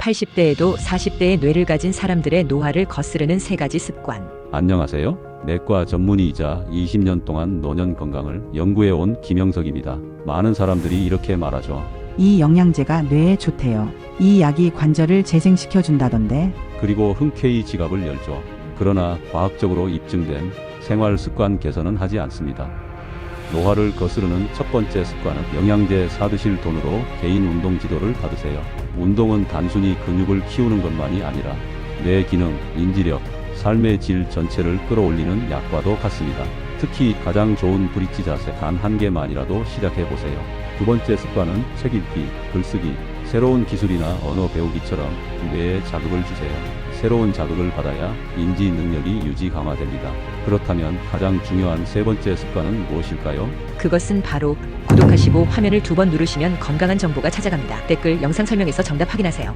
80대에도 40대의 뇌를 가진 사람들의 노화를 거스르는 세 가지 습관. 안녕하세요. 내과 전문의이자 20년 동안 노년 건강을 연구해 온 김영석입니다. 많은 사람들이 이렇게 말하죠. 이 영양제가 뇌에 좋대요. 이 약이 관절을 재생시켜 준다던데. 그리고 흔쾌히 지갑을 열죠. 그러나 과학적으로 입증된 생활 습관 개선은 하지 않습니다. 노화를 거스르는 첫 번째 습관은 영양제 사드실 돈으로 개인 운동 지도를 받으세요. 운동은 단순히 근육을 키우는 것만이 아니라 뇌 기능, 인지력, 삶의 질 전체를 끌어올리는 약과도 같습니다. 특히 가장 좋은 브릿지 자세 단 한 개만이라도 시작해 보세요. 두 번째 습관은 책 읽기, 글쓰기, 새로운 기술이나 언어 배우기처럼 뇌에 자극을 주세요. 새로운 자극을 받아야 인지 능력이 유지 강화됩니다. 그렇다면 가장 중요한 세 번째 습관은 무엇일까요? 그것은 바로 구독하시고 화면을 두 번 누르시면 건강한 정보가 찾아갑니다. 댓글 영상 설명에서 정답 확인하세요.